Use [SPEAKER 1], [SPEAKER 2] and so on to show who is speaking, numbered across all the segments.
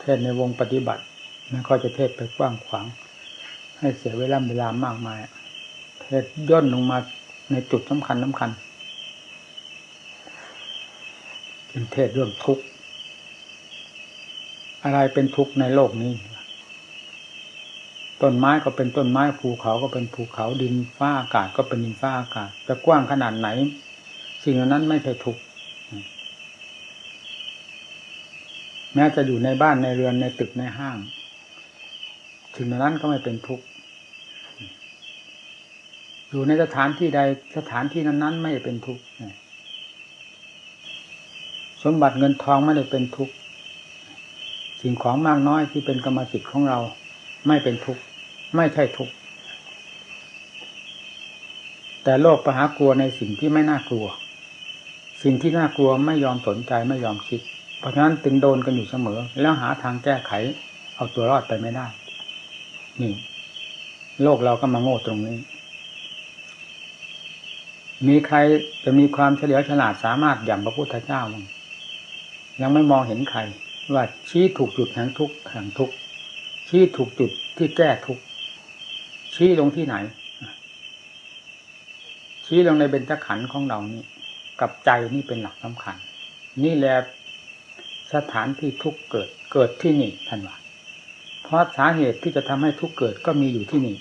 [SPEAKER 1] เทศในวงปฏิบัติไม่ค่อยจะเทศไปกว้างขวาง ให้เสียเวลาเวลามากมาย เทศย่นลงมาในจุดสำคัญสำคัญเป็นเทศเรื่องทุกข์อะไรเป็นทุกข์ในโลกนี้ ต้นไม้ก็เป็นต้นไม้ภูเขาก็เป็นภูเขาดินฟ้าอากาศก็เป็นดินฟ้าอากาศจะกว้างขนาดไหน สิ่งเหล่านั้นไม่ใช่ทุกข์ แม้จะอยู่ในบ้านในเรือนในตึกในห้างสิ่งนั้นก็ไม่เป็นทุกข์อยู่ในสถานที่ใดสถานที่นั้น ๆ ไม่เป็นทุกข์สมบัติเงินทองไม่ได้เป็นทุกข์สิ่งของมากน้อยที่เป็นกรรมสิทธิ์ของเรา ไม่เป็นทุกข์ไม่ใช่ทุกข์แต่โลกประหากลัวในสิ่งที่ไม่น่ากลัว สิ่งที่น่ากลัวไม่ยอมสนใจไม่ยอมคิด เพราะฉะนั้นตึงโดนกันอยู่เสมอ แล้วหาทางแก้ไข เอาตัวรอดไปไม่ได้ นี่ โลกเราก็มาโง่ตรงนี้ มีใครจะมีความเฉลียวฉลาดสามารถอย่างพระพุทธเจ้ามั้งยังไม่มองเห็นใคร ว่าชี้ถูกจุดแห่งทุกข์แห่งทุกข์ชี้ถูกจุดที่แก้ทุกข์ชี้ลงที่ไหน ชี้ลงในเบญจขันธ์ของเรานี่กับใจนี่เป็นหลักสำคัญ นี่แหละ สถานที่ทุกเกิดเกิดที่นี่ท่านว่าเพราะสาเหตุที่จะทำให้ทุกเกิดก็มีอยู่ที่นี่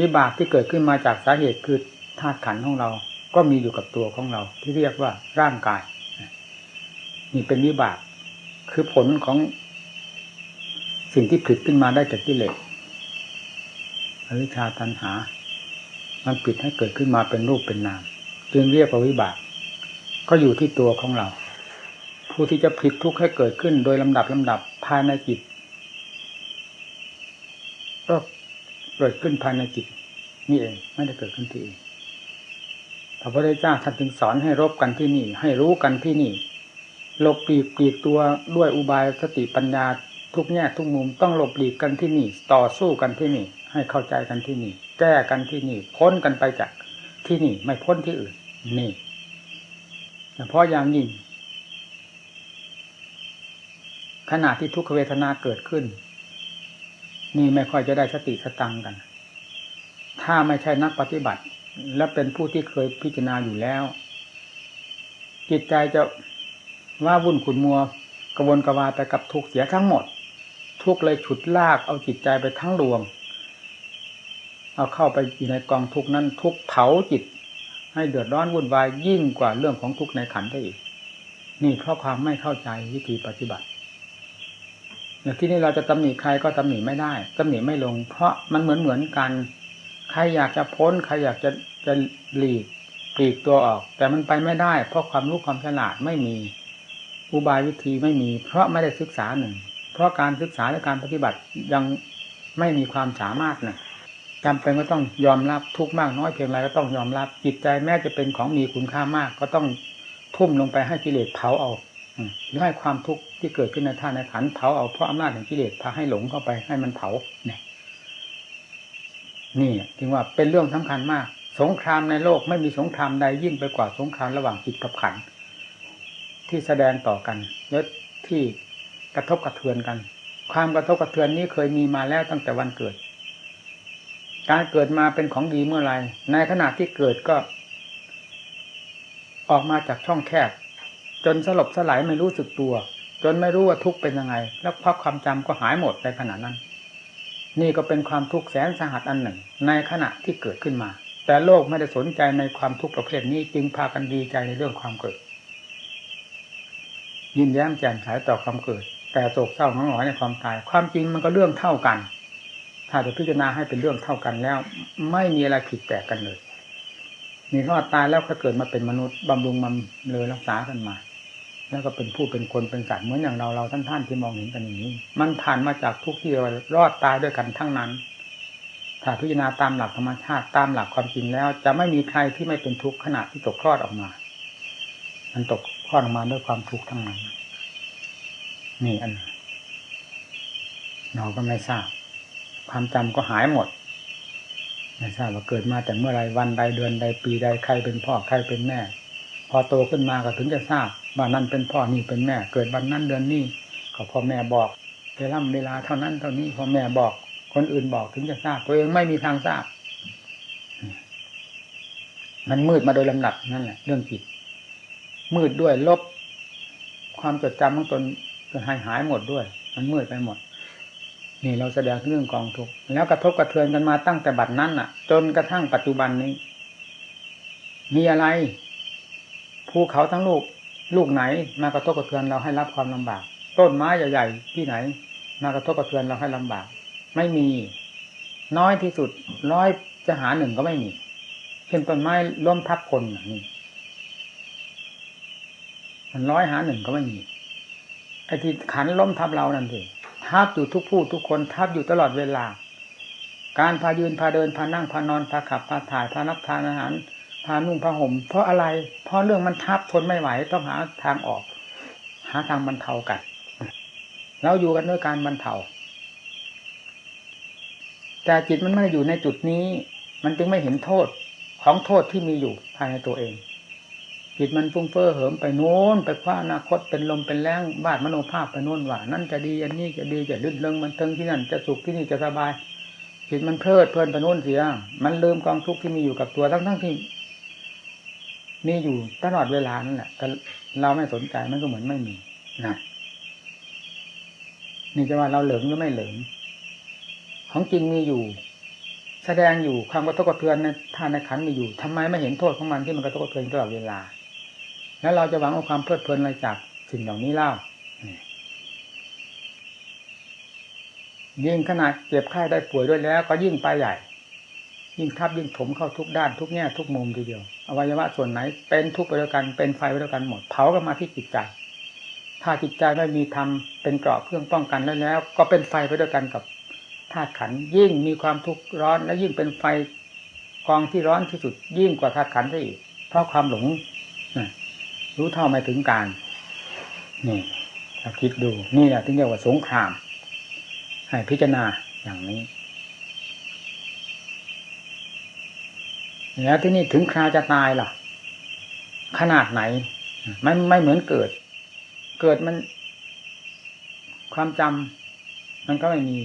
[SPEAKER 1] วิบากที่เกิดขึ้นมาจากสาเหตุคือธาตุขันธ์ของเรา ก็มีอยู่กับตัวของเรา ที่เรียกว่าร่างกายนี่เป็นวิบาก คือผลของสิ่งที่ผลิตขึ้นมาได้จากกิเลสอวิชชาตันหา มันปิดให้เกิดขึ้นมาเป็นรูปเป็นนาม จึงเรียกว่าวิบาก ก็อยู่ที่ตัวของเรา ผู้ที่จะผลิตทุกข์ให้เกิดขึ้น โดยลำดับลำดับภายในจิต ก็เกิดขึ้นภายในจิตนี่เองไม่ได้เกิดขึ้นที่อื่นพระพุทธเจ้าท่านจึงสอนให้รบกันที่นี่ ให้รู้กันที่นี่หลบปีกปีกตัวด้วยอุบายสติปัญญาทุกแง่ทุกมุมต้องหลบหลีกกันที่นี่ ต่อสู้กันที่นี่ ให้เข้าใจกันที่นี่ แก้กันที่นี่ พ้นกันไปจากที่นี่ไม่พ้นที่อื่น นี่เฉพาะอย่างยิ่ง ขณะที่ทุกขเวทนาเกิดขึ้น นี่ไม่ค่อยจะได้สติสตังกัน ถ้าไม่ใช่นักปฏิบัติ และเป็นผู้ที่เคยพิจารณาอยู่แล้ว จิตใจจะว่าวุ่นขุนมัวกระวนกระวายไปกับทุกเสียทั้งหมด ทุกเลยฉุดลากเอาจิตใจไปทั้งดวงเอาเข้าไปอยู่ในกองทุกนั้น ทุกเผาจิต ให้เดือดร้อนวุ่นวายยิ่งกว่าเรื่องของทุกในขันได้อีก นี่เพราะความไม่เข้าใจวิธีปฏิบัติ ที่นี้เราจะตำหนิใครก็ตำหนิไม่ได้ตำหนิไม่ลง เพราะมันเหมือนเหมือนกัน ใครอยากจะพ้น ใครอยากจะจะหลีกปลีกตัวออก แต่มันไปไม่ได้ เพราะความรู้ความฉลาดไม่มี อุบายวิธีไม่มี เพราะไม่ได้ศึกษาหนึ่ง เพราะการศึกษาและการปฏิบัติยังไม่มีความสามารถหนึ่งจำเป็นก็ต้องยอมรับทุกมากน้อยเพียงไรก็ต้องยอมรับจิตใจแม้จะเป็นของมีคุณค่ามาก ก็ต้องทุ่มลงไปให้กิเลสเผาเอาหรือให้ความทุกข์ ที่เกิดขึ้นในท่านในขันเผาเอาเพราะอำนาจของกิเลสพาให้หลงเข้าไปให้มันเผาเนี่ยนี่จึงว่าเป็นเรื่องสำคัญมาก สงครามในโลกไม่มีสงครามใดยิ่งไปกว่าสงครามระหว่างจิตกับขันที่แสดงต่อกันและที่กระทบกระเทือนกัน ความกระทบกระเทือนนี้เคยมีมาแล้วตั้งแต่วันเกิด การเกิดมาเป็นของดีเมื่อไรในขณะที่เกิดก็ ออกมาจากช่องแคบจนสลบสลายไม่รู้สึกตัว จนไม่รู้ว่าทุกข์เป็นยังไง แล้วพักความจำก็หายหมดในขณะนั้น นี่ก็เป็นความทุกข์แสนสาหัสอันหนึ่ง ในขณะที่เกิดขึ้นมา แต่โลกไม่ได้สนใจในความทุกข์ประเภทนี้จึงพากันดีใจในเรื่องความเกิด ยินแย้มแจ่มใสต่อความเกิด แต่โศกเศร้าหงอยในความตาย ความจริงมันก็เรื่องเท่ากัน ถ้าจะพิจารณาให้เป็นเรื่องเท่ากันแล้ว ไม่มีอะไรผิดแปลกกันเลยมีรอดตายแล้วก็เกิดมาเป็นมนุษย์บำรุงมันเลยรักษากันมา แล้วก็เป็นผู้เป็นคนเป็นสัตว์เหมือนอย่างเราเราท่านท่านที่มองเห็นกันอย่างนี้ มันผ่านมาจากทุกที่รอดตายด้วยกันทั้งนั้น ถ้าพิจารณาตามหลักธรรมชาติตามหลักความจริงแล้ว จะไม่มีใครที่ไม่เป็นทุกข์ขณะที่ตกคลอดออกมา มันตกคลอดออกมาด้วยความทุกข์ทั้งนั้น นี่อันเราก็ไม่ทราบ ความจำก็หายหมดไม่ทราบว่าเกิดมาแต่เมื่อไรวันใดเดือนใดปีใดใครเป็นพ่อใครเป็นแม่ พอโตขึ้นมาก็ถึงจะทราบ ว่านั่นเป็นพ่อนี่เป็นแม่ เกิดวันนั้นเดือนนี้เขาพ่อแม่บอกเวลาเวลาเท่านั้นเท่านี้พ่อแม่บอก คนอื่นบอกถึงจะทราบตัวเองไม่มีทางทราบ มันมืดมาโดยลำดับนั่นแหละ เรื่องจิตมืดด้วยลบ ความจดจำของตนจนหายหายหมดด้วย มันมืดไปหมด นี่เราแสดงเรื่องกองทุกข์แล้วกระทบกระเทือนกันมาตั้งแต่บัดนั้นน่ะ จนกระทั่งปัจจุบันนี้ มีอะไรภูเขาทั้งลูก ลูกไหนมากระทบกระเทือนเราให้รับความลำบาก ต้นไม้ใหญ่ๆที่ไหน มากระทบกระเทือนเราให้ลำบาก ไม่มี น้อยที่สุดร้อยจะหาหนึ่งก็ไม่มีเช่นต้นไม้ล้มทับคนอย่างนี้มันร้อยหาหนึ่งก็ไม่มีไอ้ที่ขันล้มทับเรานั่นสิทับอยู่ทุกผู้ทุกคนทับอยู่ตลอดเวลา การพายืนพาเดินพานั่งพานอนพาขับพาถ่ายพานับทานอาหาร พานุ่งพาห่ม เพราะอะไร เพราะเรื่องมันทับทนไม่ไหวต้องหาทางออก หาทางบรรเทากันเราอยู่กันด้วยการบรรเทาแต่จิตมันไม่ได้อยู่ในจุดนี้ มันจึงไม่เห็นโทษของโทษที่มีอยู่ภายในตัวเอง จิตมันฟุ้งเฟ้อเหิมไปโน้นไปคว้าอนาคตเป็นลมเป็นแรงบาดมโนภาพไปโน้นว่านั่นจะดีอันนี้จะดีจะลื่นเริงมันเทิงที่นั่นจะสุขที่นี่จะสบายจิตมันเพลิดเพลินไปโน้นเสีย มันลืมกองทุกข์ที่มีอยู่กับตัวทั้งทั้งที่ มีอยู่ตลอดเวลานั่นแหละแต่เราไม่สนใจมันก็เหมือนไม่มีนะนี่จะว่าเราเหลิงหรือไม่เหลิงของจริงมีอยู่ แสดงอยู่ความกระทบกระเทือนในท่านในขันมีอยู่ทำไมไม่เห็นโทษของมันที่มันกระทบกระเทือนตลอดเวลา แล้วเราจะหวังเอาความเพลิดเพลินอะไรจากสิ่งเหล่านี้เล่ายิ่งขนาดเจ็บไข้ได้ป่วยด้วยแล้ว ก็ยิ่งไปใหญ่ ยิ่งทับยิ่งถมเข้าทุกด้านทุกแง่ทุกมุมทีเดียว อวัยวะส่วนไหน เป็นทุกข์ไปด้วยกันเป็นไฟไปด้วยกันหมดเผากันมาที่จิตใจ ถ้าจิตใจไม่มีธรรมเป็นเกราะเครื่องป้องกันแล้วแล้ว ก็เป็นไฟไปด้วยกันกับธาตุขันยิ่งมีความทุกข์ร้อนและยิ่งเป็นไฟกองที่ร้อนที่สุดยิ่งกว่าธาตุขันซะอีกเพราะความหลงรู้เท่าไม่ถึงการนี่เราคิดดูนี่แหละที่เรียกว่าสงคราม ให้พิจารณาอย่างนี้ แล้วที่นี่ถึงคราจะตายล่ะ ขนาดไหนไม่ไม่เหมือนเกิด เกิดมัน ความจำมันก็ไม่มี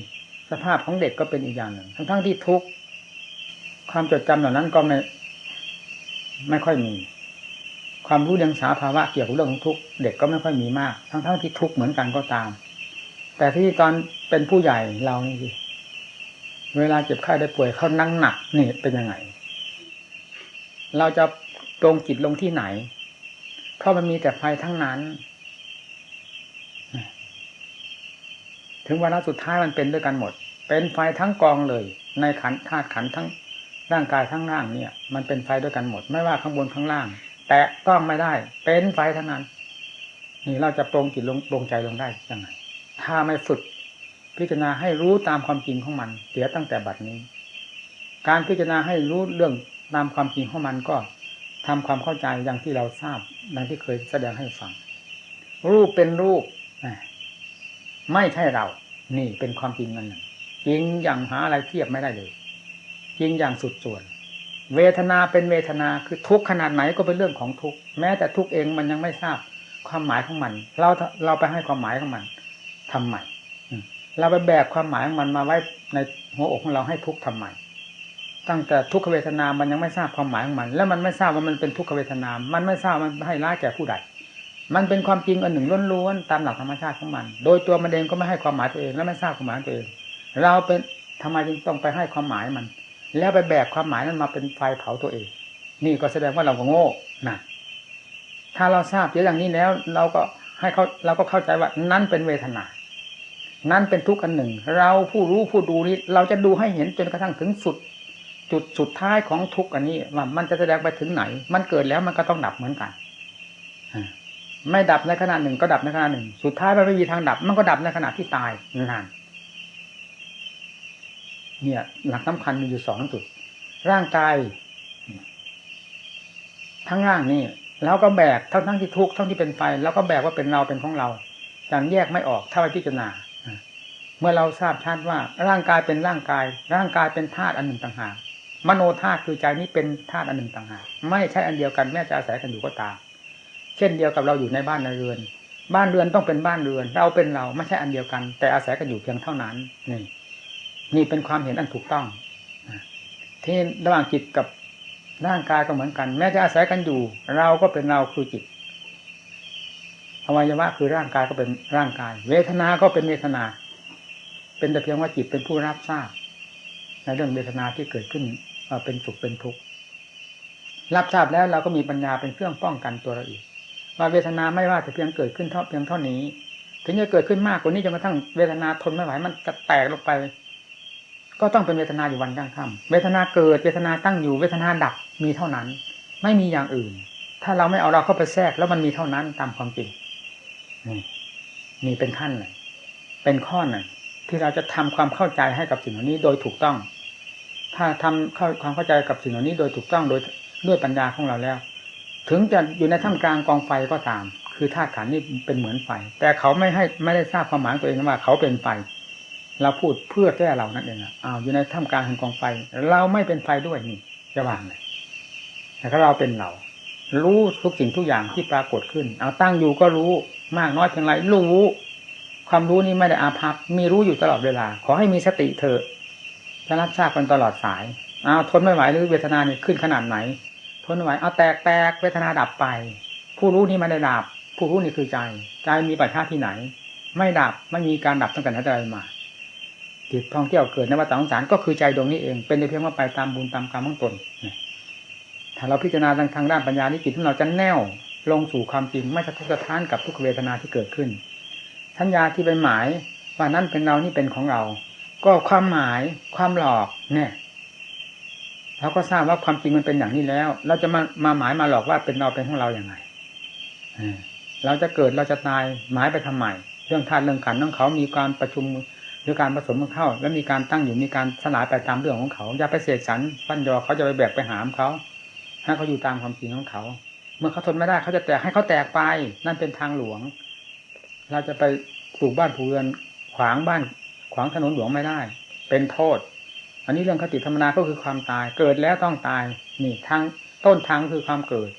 [SPEAKER 1] สภาพของเด็กก็เป็นอีกอย่างหนึ่ง ทั้งทั้งที่ทุกข์ความจดจำเหล่านั้นก็ไม่ไม่ค่อยมี ความรู้เรื่องสาภาวะเกี่ยวกับเรื่องของทุกข์เด็กก็ไม่ค่อยมีมาก ทั้งทั้งที่ทุกข์เหมือนกันก็ตาม แต่ที่ตอนเป็นผู้ใหญ่เรานี่เวลาเจ็บไข้ได้ป่วยเขานั่งหนักนี่เป็นยังไง เราจะตรงจิตลงที่ไหน เพราะมันมีแต่ไฟทั้งนั้น ถึงวันสุดท้ายมันเป็นด้วยกันหมด เป็นไฟทั้งกองเลย ในขันธาตุขันทั้งร่างกายทั้งร่างเนี่ย มันเป็นไฟด้วยกันหมด ไม่ว่าข้างบนข้างล่าง แต่ต้องไม่ได้ เป็นไฟทั้งนั้น นี่เราจะปรงจิตลงปรงใจลงได้ยังไง ถ้าไม่ฝึกพิจารณาให้รู้ตามความจริงของมัน เสียตั้งแต่บัดนี้ การพิจารณาให้รู้เรื่อง ตามความจริงของมันก็ทำความเข้าใจอย่างที่เราทราบดังที่เคยแสดงให้ฟัง รูปเป็นรูปไม่ใช่เรา นี่เป็นความจริงนั่นจริงอย่างหาอะไรเทียบไม่ได้เลยจริงอย่างสุดส่วน เวทนาเป็นเวทนาคือทุกขนาดไหนก็เป็นเรื่องของทุกแม้แต่ทุกเองมันยังไม่ทราบความหมายของมัน เราเราไปให้ความหมายของมันทำใหม่เราไปแบกความหมายของมันมาไว้ในหัวอกของเราให้ทุกทำใหม่ ตั้งแต่ทุกขเวทนา มันยังไม่ทราบความหมายของมัน แล้วมันไม่ทราบว่ามันเป็นทุกขเวทนา มันไม่ทราบมันให้ร้ายแก่ผู้ใด มันเป็นความจริงอันหนึ่งล้วนๆตามหลักธรรมชาติของมัน โดยตัวมันเองก็ไม่ให้ความหมายตัวเอง และไม่ทราบความหมายตัวเอง เราเป็นทำไมจึงต้องไปให้ความหมายมัน แล้วไปแบกความหมายนั้นมาเป็นไฟเผาตัวเอง นี่ก็แสดงว่าเราก็โง่นะถ้าเราทราบเยอย่างนี้แล้ว เราก็ให้เขาเราก็เข้าใจว่านั่นเป็นเวทนานั่นเป็นทุกข์อันหนึ่ง เราผู้รู้ผู้ดูนี้ เราจะดูให้เห็นจนกระทั่งถึงสุด จุดสุดท้ายของทุกอันนี้ว่ามันจะแสดงไปถึงไหน มันเกิดแล้วมันก็ต้องดับเหมือนกันไม่ดับในขณะหนึ่งก็ดับในขณะหนึ่ง สุดท้ายมันไม่มีทางดับ มันก็ดับในขณะที่ตายนานเนี่ย หลักสำคัญมีอยู่สองจุด ร่างกาย ทั้งร่างนี่แล้วก็แบกทั้งทั้งที่ทุกข์ทั้งที่เป็นไฟแล้วก็แบกว่าเป็นเราเป็นของเราอย่างแยกไม่ออกถ้าไปพิจารณาเมื่อเราทราบชัดว่าร่างกายเป็นร่างกาย ร่างกายเป็นธาตุอันหนึ่งต่างหาก มโนธาตุคือใจนี้เป็นธาตุอันหนึ่งต่างหากไม่ใช่อันเดียวกันแม้จะอาศัยกันอยู่ก็ตามเช่นเดียวกับเราอยู่ในบ้านในเรือน บ้านเรือนต้องเป็นบ้านเรือน เราเป็นเราไม่ใช่อันเดียวกัน แต่อาศัยกันอยู่เพียงเท่านั้นนี่นี่เป็นความเห็นอันถูกต้องที่ระหว่างจิตกับร่างกายก็เหมือนกัน แม้จะอาศัยกันอยู่ เราก็เป็นเราคือจิตอวัยวะคือร่างกายก็เป็นร่างกาย เวทนา ก็เป็นเวทนา เป็นแต่เพียงว่าจิตเป็นผู้รับทราบในเรื่องเวทนาที่เกิดขึ้น เป็นสุขเป็นทุกข์รับทราบแล้วเราก็มีปัญญาเป็นเครื่องป้องกันตัวเราอีกว่าเวทนาไม่ว่าจะเพียงเกิดขึ้นเท่าเพียงเท่านี้ ถึงจะเกิดขึ้นมากกว่านี้จนกระทั่งเวทนาทนไม่ไหวมันจะแตกลงไป ก็ต้องเป็นเวทนาอยู่วันกลางค่ำเวทนาเกิดเวทนาตั้งอยู่เวทนาดับมีเท่านั้น ไม่มีอย่างอื่น ถ้าเราไม่เอาเราเข้าไปแทรกแล้วมันมีเท่านั้นตามความจริงนี่นี่เป็นขั้นเลยเป็นข้อหนึ่งที่เราจะทำความเข้าใจให้กับสิ่งเหล่านี้โดยถูกต้อง ถ้าทำเข้าความเข้าใจกับสิ่งเหล่านี้โดยถูกต้องโดยด้วยปัญญาของเราแล้ว ถึงจะอยู่ในท่ามกลางกองไฟก็ตาม คือธาตุขันนี่เป็นเหมือนไฟ แต่เขาไม่ให้ไม่ได้ทราบความหมายตัวเองว่าเขาเป็นไฟเราพูดเพื่อแก้เรานั่นเองอะอ้าวอยู่ในท่ามกลางแห่งกองไฟ เราไม่เป็นไฟด้วยนี่จะว่างเลยแต่ถ้าเราเป็นเรา รู้ทุกสิ่งทุกอย่างที่ปรากฏขึ้น เอาตั้งอยู่ก็รู้มากน้อยเพียงไรรู้ ความรู้นี้ไม่ได้อาภัพมีรู้อยู่ตลอดเวลา ขอให้มีสติเถอะ จะรับทราบกันตลอดสายเอาทนไม่ไหวหรือเวทนาเนี่ยขึ้นขนาดไหน ทนไม่ไหวเอาแตกแตกเวทนาดับไป ผู้รู้นี้ไม่ได้ดับ ผู้รู้นี่คือใจ ใจมีปัจจัยที่ไหน ไม่ดับไม่มีการดับตั้งแต่ไหนแต่ไรมาจิตท่องเที่ยวเกิดในวัฏสงสารก็คือใจดวงนี้เองเป็นเพียงว่าไปตามบุญตามกรรมของตนถ้าเราพิจารณาทางด้านปัญญานี้จิตของเราจะแน่วลงสู่ความจริงไม่สะทกสะท้านกับทุกเวทนาที่เกิดขึ้นสัญญาที่เป็นหมายว่านั่นเป็นเรานี่เป็นของเรา ก็ความหมายความหลอกเนี่ยเราก็ทราบว่าความจริงมันเป็นอย่างนี้แล้ว เราจะมามาหมายมาหลอกว่าเป็นเราเป็นของเราอย่างไรเราจะเกิดเราจะตายหมายไปทำไมเรื่องธาตุเรื่องขันธ์ของเขามีการประชุมหรือการผสมกันเข้า แล้วมีการตั้งอยู่มีการสลายไปตามเรื่องของเขาอย่าไปเสกสรรปั้นยอเขาจะไปแบกไปหามเขาให้เขาอยู่ตามความจริงของเขา เมื่อเขาทนไม่ได้เขาจะแตกให้เขาแตกไป นั่นเป็นทางหลวง เราจะไปปลูกบ้านปลูกเรือนขวางบ้าน ขวางถนนหลวงไม่ได้ เป็นโทษ อันนี้เรื่องคติธรรมนาก็คือความตาย เกิดแล้วต้องตายนี่ทางต้นทางคือความเกิด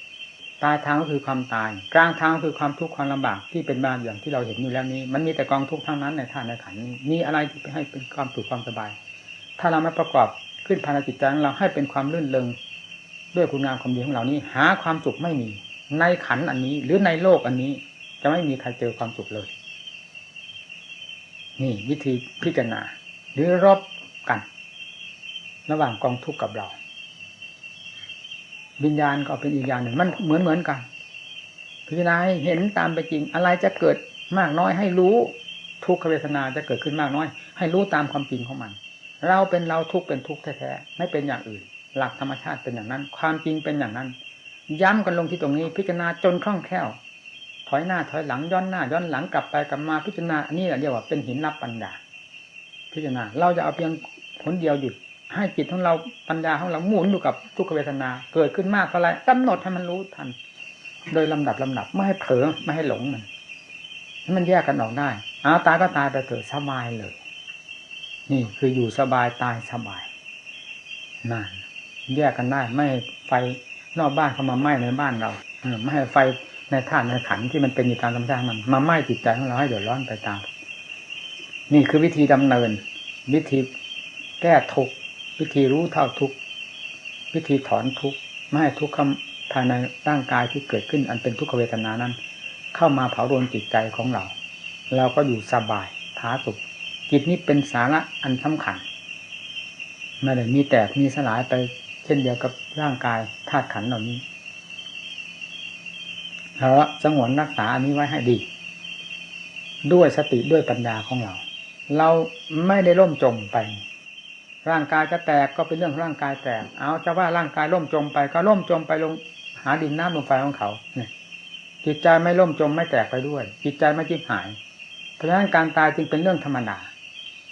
[SPEAKER 1] ปลายทางก็คือความตาย กลางทางคือความทุกข์ความลำบากที่เป็นบาอย่างที่เราเห็นอยู่แล้วนี้ มันมีแต่กองทุกข์ทั้งนั้นในท่านในขันนี้มีอะไรที่ให้เป็นความสุขความสบาย ถ้าเราไม่ประกอบขึ้นภายในจิตใจของเราให้เป็นความลื่นเลงด้วยคุณงามความดีของเรานี้ หาความสุขไม่มี ในขันอันนี้ หรือในโลกอันนี้ จะไม่มีใครเจอความสุขเลย นี่วิธีพิจารณา หรือรบกัน ระหว่างกองทุกข์กับเรา วิญญาณก็เป็นอีกอย่างหนึ่งมันเหมือนเหมือนกัน พิจารณาเห็นตามไปจริง อะไรจะเกิดมากน้อยให้รู้ทุกขเวทนาจะเกิดขึ้นมากน้อย ให้รู้ตามความจริงของมัน เราเป็นเราทุกเป็นทุกแท้ๆไม่เป็นอย่างอื่น หลักธรรมชาติเป็นอย่างนั้น ความจริงเป็นอย่างนั้น ย้ำกันลงที่ตรงนี้ พิจารณาจนคล่องแคล่ว ถอยหน้าถอยหลังย้อนหน้าย้อนหลังกลับไปกลับมาพิจารณาอันนี้เรียกว่าเป็นหินรับปัญญาพิจารณา เราจะเอาเพียงผลเดียวหยุดให้จิตของเราปัญญาของเราหมุนอยู่กับทุกขเวทนา เกิดขึ้นมากเท่าไรกำหนดให้มันรู้ทัน โดยลำดับลำดับไม่ให้เผลอไม่ให้หลงมันให้มันแยกกันออกได้เอาตายก็ตายไปเถอะสบายเลย นี่คืออยู่สบายตายสบายนั่นแยกกันได้ ไม่ให้ไฟนอกบ้านเข้ามาไหม้ในบ้านเราไม่ให้ไฟ ในธาตุในขันที่มันเป็นอยู่ตามธรรมชาติมัน มาไหม้จิตใจของเราให้เดือดร้อนไปตาม นี่คือวิธีดำเนิน วิธีแก้ทุกวิธีรู้เท่าทุกวิธีถอนทุกไม่ให้ทุกข์ภายในร่างกายที่เกิดขึ้น อันเป็นทุกขเวทนานั้น เข้ามาเผาโดนจิตใจของเรา เราก็อยู่สบายผาสุขจิตนี้เป็นสาระอันสำคัญไม่ได้มีแตกมีสลายไปเช่นเดียวกับร่างกายธาตุขันเหล่านี้ เราสงวนรักษาอันนี้ไว้ให้ดี ด้วยสติด้วยปัญญาของเรา เราไม่ได้ล่มจมไป ร่างกายจะแตกก็เป็นเรื่องร่างกายแตก เอาจะว่าร่างกายล่มจมไป ก็ล่มจมไปลงหาดินน้ำลมไฟของเขาเนี่ยจิตใจไม่ล่มจมไม่แตกไปด้วย จิตใจไม่จิบหาย เพราะฉะนั้นการตายจึงเป็นเรื่องธรรมดา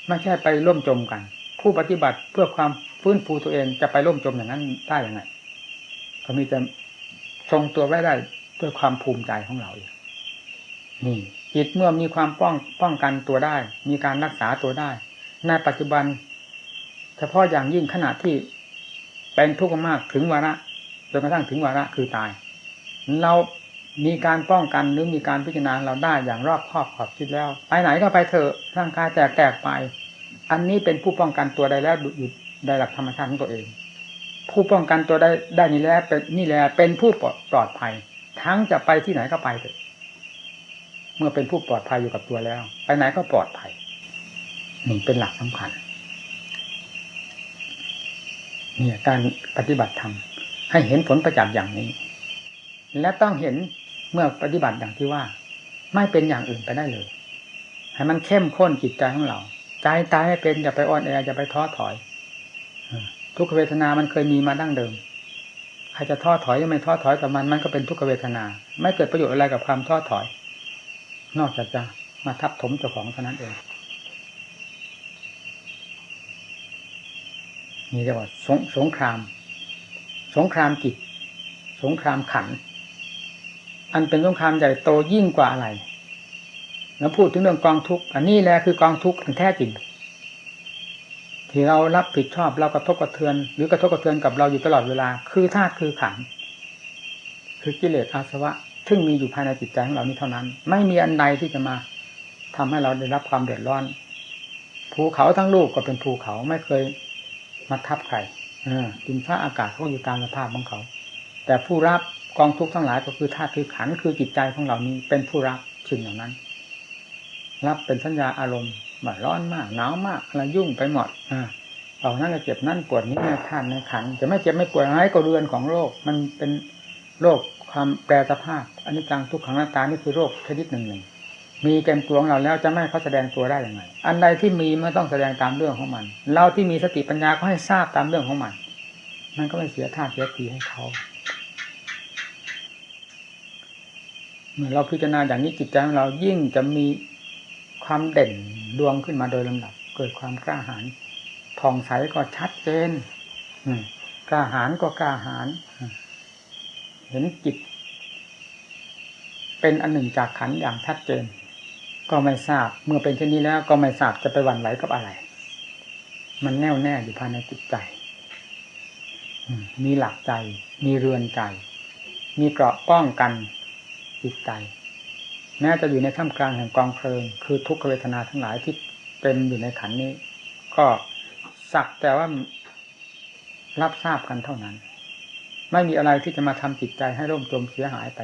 [SPEAKER 1] ไม่ใช่ไปล่มจมกัน ผู้ปฏิบัติเพื่อความฟื้นฟูตัวเองจะไปล่มจมอย่างนั้นได้ยังไงก็มีแต่ทรงตัวไว้ได้ ด้วยความภูมิใจของเราเองนี่จิตเมื่อมีความป้องป้องกันตัวได้ มีการรักษาตัวได้ในปัจจุบัน เฉพาะอย่างยิ่งขณะที่เป็นทุกข์มากถึงวาระจนกระทั่งถึงวาระคือตาย เรามีการป้องกันหรือมีการพิจารณาเราได้อย่างรอบคอบขอบคิดแล้ว ไปไหนก็ไปเถอะร่างกายแตกแตกไป อันนี้เป็นผู้ป้องกันตัวได้แล้วอยู่ในหลักธรรมชาติของตัวเอง ผู้ป้องกันตัวได้ได้นี่แล้วเป็นนี่แหละเป็นผู้ปลอดภัย ทั้งจะไปที่ไหนก็ไปเถอะเมื่อเป็นผู้ปลอดภัยอยู่กับตัวแล้ว ไปไหนก็ปลอดภัยนี่เป็นหลักสำคัญเนี่ยการปฏิบัติธรรมให้เห็นผลประจักษ์อย่างนี้ และต้องเห็นเมื่อปฏิบัติอย่างที่ว่า ไม่เป็นอย่างอื่นไปได้เลย ให้มันเข้มข้นจิตใจของเราใจตายให้เป็นอย่าไปอ่อนแออย่าไปท้อถอย ทุกเวทนามันเคยมีมาดั้งเดิม ใครจะท้อถอยยังไม่ท้อถอยแต่มันมันก็เป็นทุกขเวทนา ไม่เกิดประโยชน์อะไรกับความท้อถอย นอกจากจะมาทับถมเจ้าของเท่านั้นเองนี่เรียกว่าสงสงคราม สงครามจิต สงครามขัน อันเป็นสงครามใหญ่โตยิ่งกว่าอะไร แล้วพูดถึงเรื่องกองทุกข์อันนี้แหละคือกองทุกข์อันแท้จริง ที่เรารับผิดชอบเรากระทบกระเทือน หรือกระทบกระเทือนกับเราอยู่ตลอดเวลา คือธาตุคือขันคือกิเลสอาสวะ ซึ่งมีอยู่ภายในจิตใจของเรานี้เท่านั้น ไม่มีอันใดที่จะมาทำให้เราได้รับความเดือดร้อนภูเขาทั้งลูกก็เป็นภูเขาไม่เคยมาทับใครดินฟ้าอากาศเขาอยู่ตามสภาพของเขา แต่ผู้รับกองทุกข์ทั้งหลายก็คือธาตุคือขันคือจิตใจของเรานี้เป็นผู้รับสิ่งเหล่านั้น รับเป็นสัญญาอารมณ์ แบบร้อนมากหนาวมากอะไรยุ่งไปหมดอ่าเอานั่นเจ็บนั่นปวดนี้ในธาตุในขันจะไม่เจ็บไม่ปวดอะไรก็เรือนของโรค มันเป็นโรคความแปรสภาพอันนี้จังทุกขังหน้าตานี่คือโรคชนิดหนึ่งหนึ่งมีเต็มตัวของเราแล้วจะไม่เขาแสดงตัวได้อย่างไรอันใดที่มีไม่ต้องแสดงตามเรื่องของมัน เราที่มีสติปัญญาก็ให้ทราบตามเรื่องของมัน มันก็ไม่เสียท่าเสียทีให้เขาเมื่อเราพิจารณาอย่างนี้จิตใจของเรายิ่งจะมีความเด่น ดวงขึ้นมาโดยลำดับ เกิดความกล้าหาญผ่องใสก็ชัดเจนกล้าหาญก็กล้าหาญเห็นจิต เป็นอันหนึ่งจากขันอย่างชัดเจน ก็ไม่ทราบเมื่อเป็นเช่นนี้แล้ว ก็ไม่ทราบจะไปหวั่นไหวกับอะไร มันแน่วแน่อยู่ภายในจิตใจมีหลักใจ มีเรือนใจ มีเกราะป้องกันจิตใจ แม้จะอยู่ในท่ามกลางแห่งกองเพลิง คือทุกขเวทนาทั้งหลายที่เต็มอยู่ในขันนี้ ก็สักแต่ว่ารับทราบกันเท่านั้น ไม่มีอะไรที่จะมาทำจิตใจให้ร่มจมเสียหายไป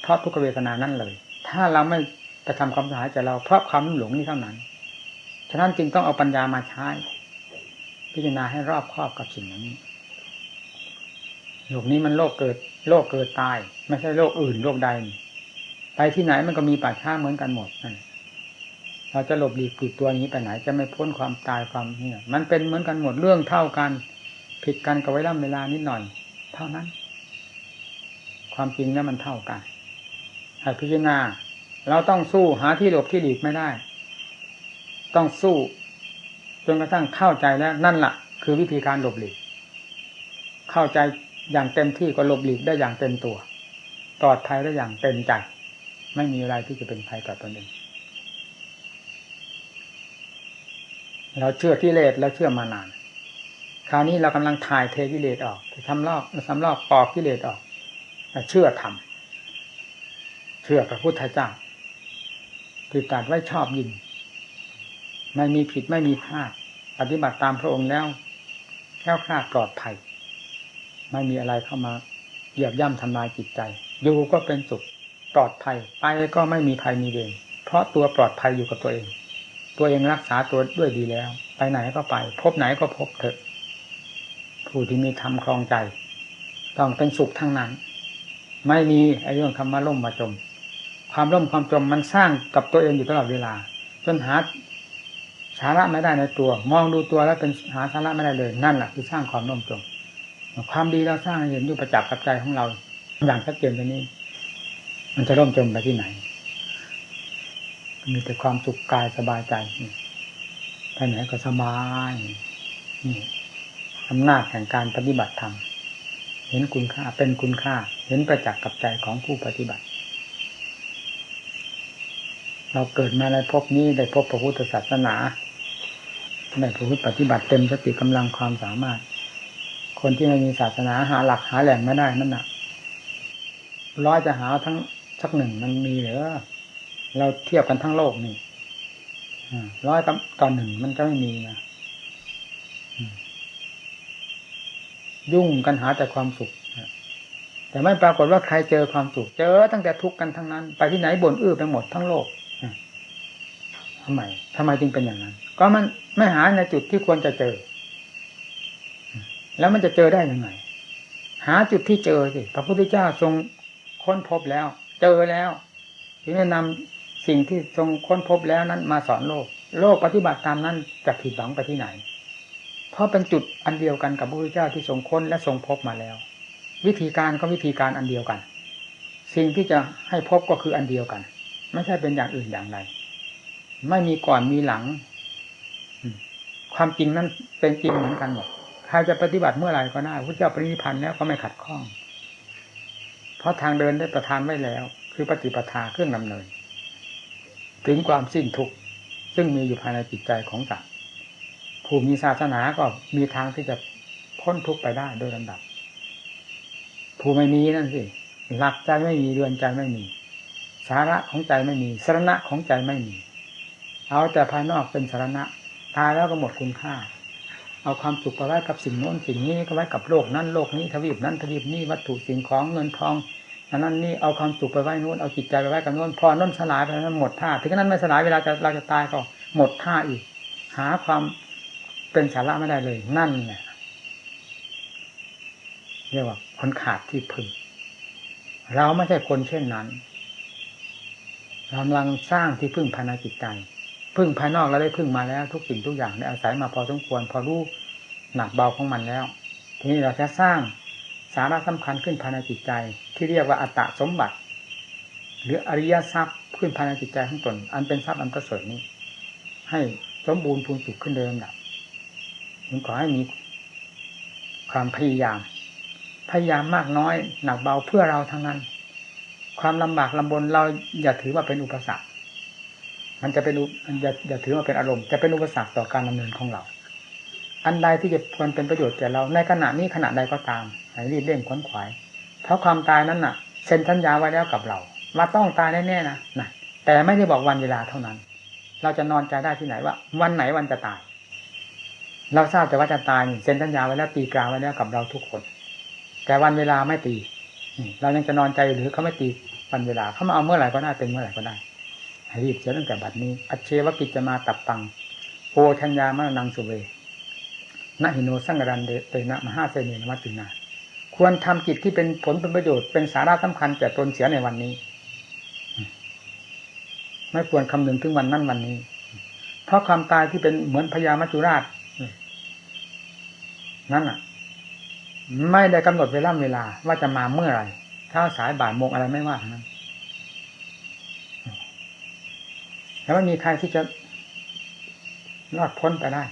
[SPEAKER 1] เพราะทุกขเวทนานั้นเลย ถ้าเราไม่กระทำความสหายใจเราเพราะความหลงนี้เท่านั้นฉะนั้นจึงต้องเอาปัญญามาใช้ พิจารณาให้รอบครอบกับสิ่งนี้โลกนี้มันโลกเกิดโลกเกิดตาย ไม่ใช่โลกอื่นโลกใด ไปที่ไหนมันก็มีป่าช้าเหมือนกันหมดเราจะหลบหลีกปิดตัวนี้ไปไหน จะไม่พ้นความตายความเนี่ยมันเป็นเหมือนกันหมดเรื่องเท่ากัน ผิดกันกับเวลาเวลานิดหน่อย เท่านั้น ความจริงแล้วมันเท่ากันให้พิจารณา เราต้องสู้หาที่หลบที่หลีกไม่ได้ ต้องสู้จนกระทั่งเข้าใจแล้ว นั่นแหละคือวิธีการหลบหลีก เข้าใจอย่างเต็มที่ก็หลบหลีกได้อย่างเต็มตัวปลอดภัยได้อย่างเต็มใจ ไม่มีอะไรที่จะเป็นภัยต่อตนเองเราเชื่อกิเลสเราเชื่อมานาน คราวนี้เรากำลังถ่ายเทกิเลสออกทำลอกทำลอกปอกกิเลสออกเชื่อทำเชื่อพระพุทธเจ้าที่ตัดไว้ชอบยินไม่มีผิดไม่มีพลาดปฏิบัติตามพระองค์แล้วแค่คลาดปลอดภัย ไม่มีอะไรเข้ามาเหยียบย่ำทำลายจิตใจ อยู่ก็เป็นสุข ปลอดภัยไปก็ไม่มีภัยมีเวรเพราะตัวปลอดภัยอยู่กับตัวเอง ตัวเองรักษาตัวด้วยดีแล้ว ไปไหนก็ไป พบไหนก็พบเถอะ ผู้ที่มีธรรมครองใจ ต้องเป็นสุขทั้งนั้น ไม่มีไอ้เรื่องคำมาล่มมาจม ความร่มความจมมันสร้างกับตัวเองอยู่ตลอดเวลา จนหาสาระไม่ได้ในตัว มองดูตัวแล้วเป็นหาสาระไม่ได้เลย นั่นแหละคือสร้างความร่มจม ความดีเราสร้างเห็นอยู่ประจักษ์กับใจของเรา อย่างชัดเจนตรงนี้ มันจะร่มจมไปที่ไหน มีแต่ความสุขกายสบายใจไปไหนก็สบายนี่อำนาจแห่งการปฏิบัติธรรมเห็นคุณค่าเป็นคุณค่า เห็นประจักษ์กับใจของผู้ปฏิบัติ เราเกิดมาในภพนี้ได้พบพระพุทธศาสนาได้พระพุทธปฏิบัติเต็มสติกำลังความสามารถ คนที่ไม่มีศาสนาหาหลักหาแหล่งไม่ได้นั่นน่ะร้อยจะหาทั้ง สักหนึ่งมันมีเหรือเราเทียบกันทั้งโลกนี่ร้อยต่อหนึ่งมันจะไม่มีนะยุ่งกันหาแต่ความสุขแต่ไม่ปรากฏว่าใครเจอความสุขเจอตั้งแต่ทุกข์กันทั้งนั้น ไปที่ไหนบ่นอื้อไปหมดทั้งโลกทำไมทำไมจึงเป็นอย่างนั้น ก็มันไม่หาในจุดที่ควรจะเจอ แล้วมันจะเจอได้ยังไง หาจุดที่เจอสิพระพุทธเจ้าทรงค้นพบแล้ว เจอแล้วถึงจะนำสิ่งที่ทรงค้นพบแล้วนั้นมาสอนโลก โลกปฏิบัติตามนั้นจะผิดหวังไปที่ไหน เพราะเป็นจุดอันเดียวกันกับพระพุทธเจ้าที่ทรงค้นและทรงพบมาแล้ว วิธีการก็วิธีการอันเดียวกัน สิ่งที่จะให้พบก็คืออันเดียวกัน ไม่ใช่เป็นอย่างอื่นอย่างใดไม่มีก่อนมีหลัง ความจริงนั้นเป็นจริงเหมือนกันหมดใครจะปฏิบัติเมื่อไหร่ก็ได้พระเจ้าปรินิพันธ์แล้วก็ไม่ขัดข้อง เพราะทางเดินได้ประทานไว้แล้ว คือปฏิปทาเครื่องดำเนิน ถึงความสิ้นทุกข์ซึ่งมีอยู่ภายในจิตใจของสัตว์ผู้มีศาสนาก็มีทางที่จะพ้นทุกข์ไปได้โดยลำดับ ผู้ไม่มีนั่นสิหลักใจไม่มีเรือนใจไม่มี สาระของใจไม่มีสาระของใจไม่มี เอาแต่ภายนอกเป็นสาระตายแล้วก็หมดคุณค่า เอาความสุขไปไว้กับสิ่งโน้นสิ่งนี้ก็ไว้กับโลกนั้นโลกนี้ทวีปนั้นทวีปนี้วัตถุสิ่งของเงินทองอันนั้นนี่เอาความสุขไปไว้นู้นเอาจิตใจไปไว้กับโน้นพอน้นสลายไปนั้นหมดท่าถึงนั้นไม่สลายเวลาจะเราจะตายก็หมดท่าอีก หาความเป็นสาระไม่ได้เลย นั่นแหละเรียกว่าคนขาดที่พึ่งเราไม่ใช่คนเช่นนั้นกำลังสร้างที่พึ่งภายในจิตใจ พึ่งภายนอกเราได้พึ่งมาแล้ว ทุกสิ่งทุกอย่างได้อาศัยมาพอสมควร พอรู้หนักเบาของมันแล้ว ทีนี้เราจะสร้างสาระสำคัญขึ้นภายในจิตใจ ที่เรียกว่าอัตตสมบัติ หรืออริยทรัพย์ขึ้นภายในจิตใจของตน อันเป็นทรัพย์อันประเสริฐนี้ ให้สมบูรณ์พูนสุขขึ้นเดิมดับผมขอให้มีความพยายาม พยายามมากน้อย หนักเบาเพื่อเราทั้งนั้น ความลำบากลำบนเราอย่าถือว่าเป็นอุปสรรค มันจะเป็นอย่าอย่าถือว่าเป็นอารมณ์จะเป็นอุปสรรคต่อการดำเนินของเรา อันใดที่จะควรเป็นประโยชน์แก่เราในขณะนี้ขณะใดก็ตามให้รีบเร่งขวนขวายเพราะความตายนั้นน่ะเซ็นสัญญาไว้แล้วกับเราว่าต้องตายแน่ๆนะนะแต่ไม่ได้บอกวันเวลาเท่านั้น เราจะนอนใจได้ที่ไหนว่า วันไหนวันจะตาย เราทราบแต่ว่าจะตายเซ็นสัญญาไว้แล้วตีกลางไว้แล้วกับเราทุกคน แต่วันเวลาไม่ตีเรายังจะนอนใจหรือเขาไม่ตีวันเวลาเขามาเอาเมื่อไหร่ก็ได้เป็นเมื่อไหร่ก็ได้ รีบเสียตั้งแต่บัดนี้ อัจเชวกิจจะมาตับตังโพชัญญามะนังสุเวนะหิโนสังกรันเตนะมหาเสนีนมัตินา ควรทำกิจที่เป็นผลเป็นประโยชน์เป็นสาระสำคัญแก่ตนเสียในวันนี้ ไม่ควรคำนึงถึงวันนั้นวันนี้ เพราะความตายที่เป็นเหมือนพญามัจจุราชนั่นอะ ไม่ได้กำหนดเวลาเวลาว่าจะมาเมื่อไหร่เช้าสายบ่ายโมงอะไรไม่ว่าทั้งนั้น แล้วไม่มีใครที่จะรอดพ้นไปได้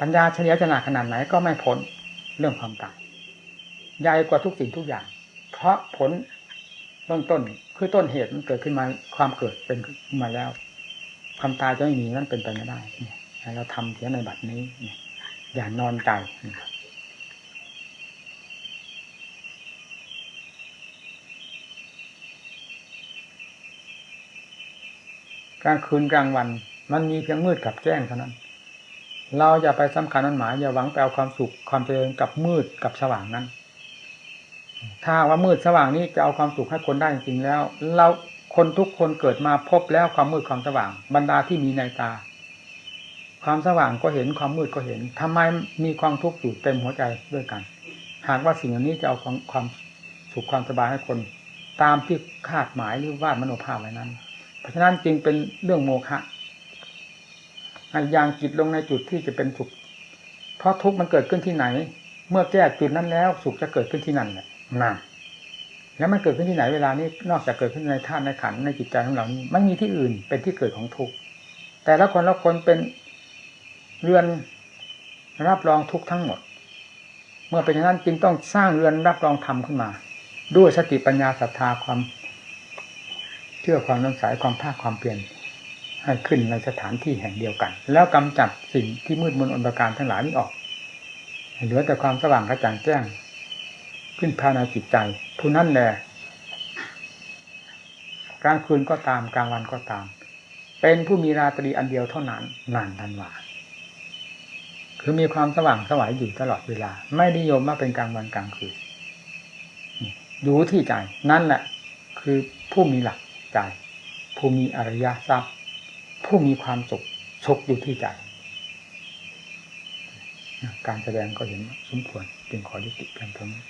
[SPEAKER 1] ปัญญาเฉลียวฉลาดขนาดไหนก็ไม่พ้นเรื่องความตายใหญ่กว่าทุกสิ่งทุกอย่าง เพราะผลเบื้องต้นคือต้นเหตุมันเกิดขึ้นมาความเกิดเป็นขึ้นมาแล้ว ความตายจะไม่มีนั่นเป็นไปไม่ได้เราทำเสียในบัดนี้ อย่านอนใจ กลางคืนกลางวัน มันมีเพียงมืดกับแจ้งเท่านั้น เราอย่าไปสำคัญนั้นหมายอย่าหวังไปเอาความสุขความเจริญกับมืดกับสว่างนั้น ถ้าว่ามืดสว่างนี้จะเอาความสุขให้คนได้จริงแล้ว เราคนทุกคนเกิดมาพบแล้วความมืดความสว่าง บรรดาที่มีในตา ความสว่างก็เห็นความมืดก็เห็นทำไมมีความทุกข์อยู่เต็มหัวใจด้วยกัน หากว่าสิ่งเหล่านี้จะเอาความความสุขความสบายให้คน ตามที่คาดหมายหรือวาดมโนภาพไว้นั้น เพราะฉะนั้นจึงเป็นเรื่องโมฆะให้ยางจิตลงในจุดที่จะเป็นสุข เพราะทุกข์มันเกิดขึ้นที่ไหน เมื่อแก้จุดนั้นแล้ว สุขจะเกิดขึ้นที่นั่นแหละนั่นแล้วมันเกิดขึ้นที่ไหนเวลานี้นอกจากเกิดขึ้นในธาตุในขันในจิตใจของเรานี้ไม่มีที่อื่นเป็นที่เกิดของทุกข์แต่ละคนละคนเป็นเรือนรับรองทุกข์ทั้งหมด เมื่อเป็นอย่างนั้นจึงต้องสร้างเรือนรับรองธรรมขึ้นมา ด้วยสติปัญญาศรัทธาความ เชื่อความน้ำสายความภาคความเปลี่ยนให้ขึ้นในสถานที่แห่งเดียวกัน แล้วกำจัดสิ่งที่มืดมนอนตการทั้งหลายนี้ออกเหลือแต่ความสว่างกระจ่างแจ้ง ขึ้นภายในจิตใจผู้นั้นแหละกลางคืนก็ตามกลางวันก็ตาม เป็นผู้มีราตรีอันเดียวเท่านั้นนานทันวาคือมีความสว่างสวายอยู่ตลอดเวลา ไม่นิยมว่าเป็นกลางวันกลางคืนอยู่ที่ใจนั่นแหละคือผู้มีหลัก ใจ ผู้มีอริยทรัพย์ ผู้มีความสุขชกอยู่ที่ใจการแสดงก็เห็นสมควรจึงขอยุติเพียงเท่านี้